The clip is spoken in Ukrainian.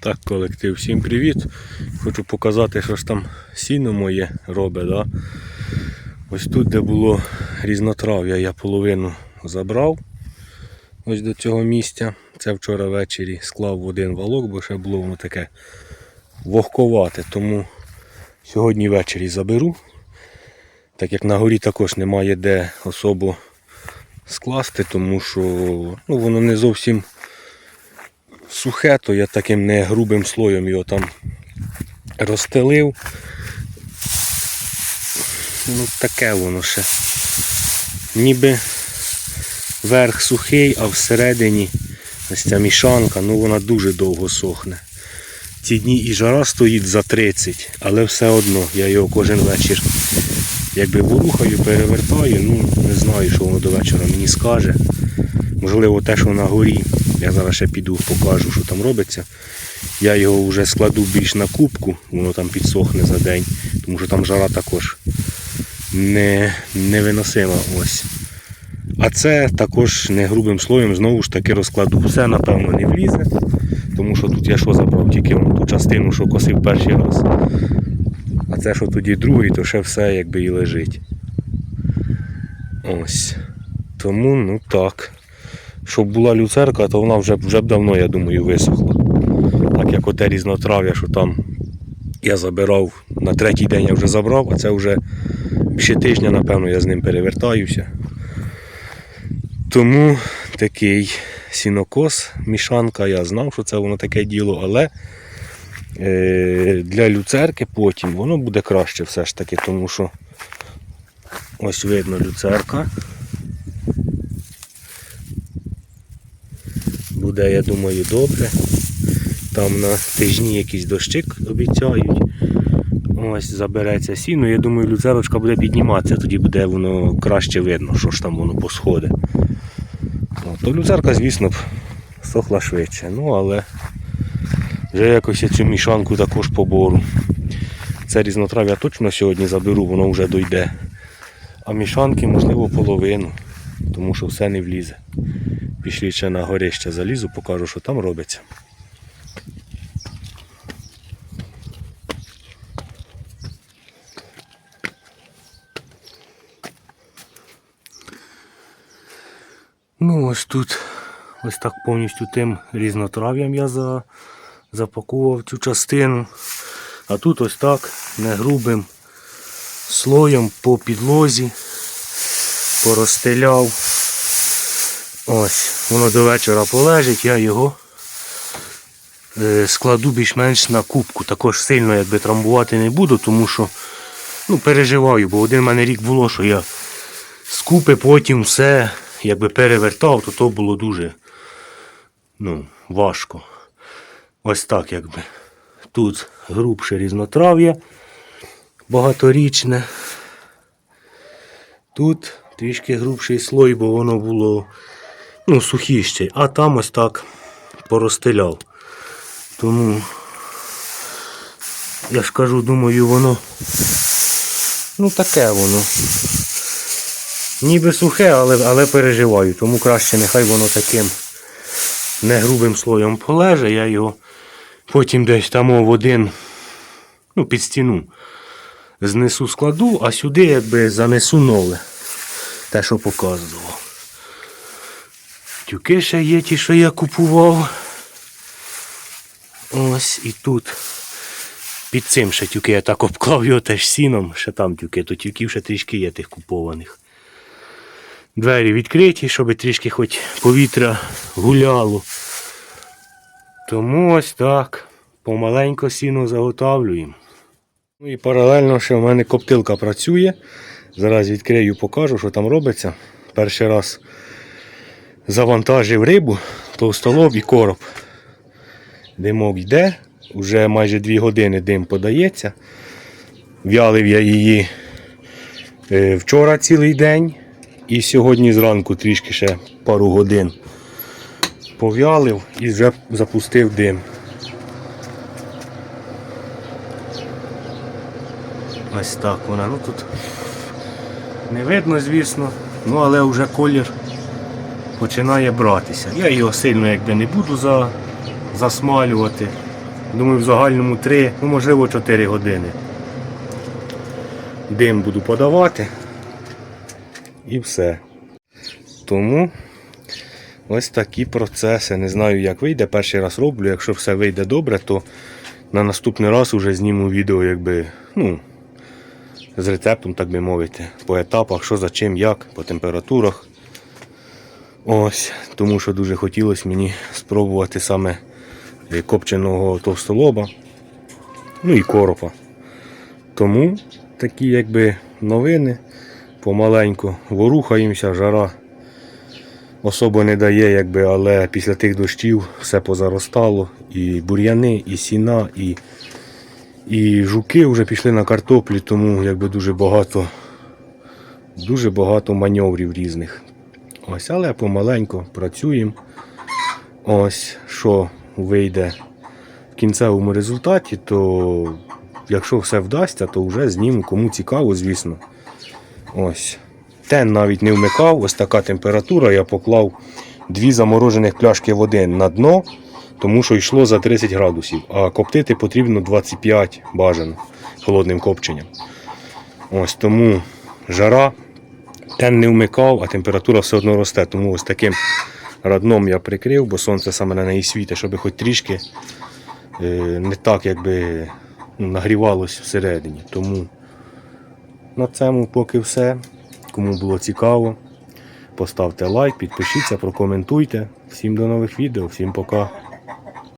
Так, колектив, всім привіт. Хочу показати, що ж там сіно моє робить. Да? Ось тут, де було різнотрав'я, я половину забрав ось до цього місця. Це вчора ввечері склав в один валок, бо ще було воно таке вогковате. Тому сьогодні ввечері заберу. Так як на горі також немає де особо скласти, тому що ну, воно не зовсім сухе, то я таким не грубим слоєм його там розстелив. Ну таке воно ще. Ніби верх сухий, а всередині ось ця мішанка, ну вона дуже довго сохне. Ці дні і жара стоїть за 30, але все одно я його кожен вечір якби ворухаю, перевертаю, ну не знаю, що воно до вечора мені скаже. Можливо, те, що на горі. Я зараз ще піду покажу, що там робиться. Я його вже складу більш на кубку, воно там підсохне за день, тому що там жара також не, невиносима. Ось. А це також не грубим слоєм знову ж таки розкладу. Все, напевно, не влізе, тому що тут я що забрав, тільки ту частину, що косив перший раз. А це, що тоді другий, то ще все якби і лежить. Ось. Тому, ну так. Щоб була люцерка, то вона вже, вже б давно, я думаю, висохла. Так як оте різнотрав'я, що там я забирав, на третій день я вже забрав, а це вже ще тижня, напевно, я з ним перевертаюся. Тому такий сінокос, мішанка, я знав, що це воно таке діло, але е, для люцерки потім воно буде краще все ж таки, тому що ось видно люцерка. Буде, я думаю, добре. Там на тижні якийсь дощик обіцяють. Ось забереться сіно. Я думаю, люцерочка буде підніматися, тоді буде воно краще видно, що ж там воно посходить. Ну, то люцерка, звісно, б сохла швидше. Ну, але вже якось я цю мішанку також побору. Це різнотрав'я точно сьогодні заберу, воно вже дойде. А мішанки, можливо, половину, тому що все не влізе. Пішли ще на горище залізу, покажу, що там робиться. Ну, ось тут ось так повністю тим різнотрав'ям я за, запакував цю частину. А тут ось так не грубим слоєм по підлозі порозстеляв. Ось, воно до вечора полежить, я його е, складу більш-менш на кубку. Також сильно якби трамбувати не буду, тому що ну, переживаю, бо один в мене рік було, що я з купи потім все якби перевертав, то то було дуже ну, важко. Ось так якби. Тут грубше різнотрав'я багаторічне. Тут трішки грубший слой, бо воно було ну, сухіще, а там ось так поростеляв. Тому я ж кажу, думаю, воно ну таке воно. Ніби сухе, але, але переживаю, тому краще нехай воно таким не грубим слоєм полеже, я його потім десь там в один, ну, під стіну знесу складу, а сюди якби занесу нове. Те, що показував. Тюки ще є ті, що я купував. Ось і тут. Під цим ще тюки я так обклав його теж сіном, ще там тюки, то тюків ще трішки є тих купованих. Двері відкриті, щоб трішки хоч повітря гуляло. Тому ось так. Помаленько сіно заготавлюємо. Ну і паралельно ще в мене коптилка працює. Зараз відкрию, покажу, що там робиться. Перший раз завантажив рибу, товстолоб і короб. Димок йде, вже майже 2 години дим подається. В'ялив я її е, вчора цілий день і сьогодні зранку трішки ще пару годин пов'ялив і вже запустив дим. Ось так вона. Ну тут не видно, звісно, ну але вже колір починає братися. Я його сильно якби не буду за, засмалювати. Думаю, в загальному 3, ну можливо 4 години. Дим буду подавати. І все. Тому ось такі процеси. Не знаю, як вийде. Перший раз роблю. Якщо все вийде добре, то на наступний раз вже зніму відео, якби, ну, з рецептом, так би мовити, по етапах, що за чим, як, по температурах. Ось, тому що дуже хотілося мені спробувати саме е, копченого товстолоба, ну і коропа. Тому такі якби новини помаленьку ворухаємося, жара особо не дає, якби, але після тих дощів все позаростало. І бур'яни, і сіна, і, і жуки вже пішли на картоплі, тому якби дуже багато, дуже багато маневрів різних. Ось, але помаленьку працюємо. Ось що вийде в кінцевому результаті, то якщо все вдасться, то вже зніму, кому цікаво, звісно. Ось. Тен навіть не вмикав, ось така температура. Я поклав дві заморожених пляшки води на дно, тому що йшло за 30 градусів. А коптити потрібно 25 бажано холодним копченням. Ось тому жара. Тен не вмикав, а температура все одно росте. Тому ось таким радном я прикрив, бо сонце саме на неї світить, щоб хоч трішки е, не так якби ну, нагрівалось всередині. Тому на цьому поки все. Кому було цікаво, поставте лайк, підпишіться, прокоментуйте. Всім до нових відео, всім пока.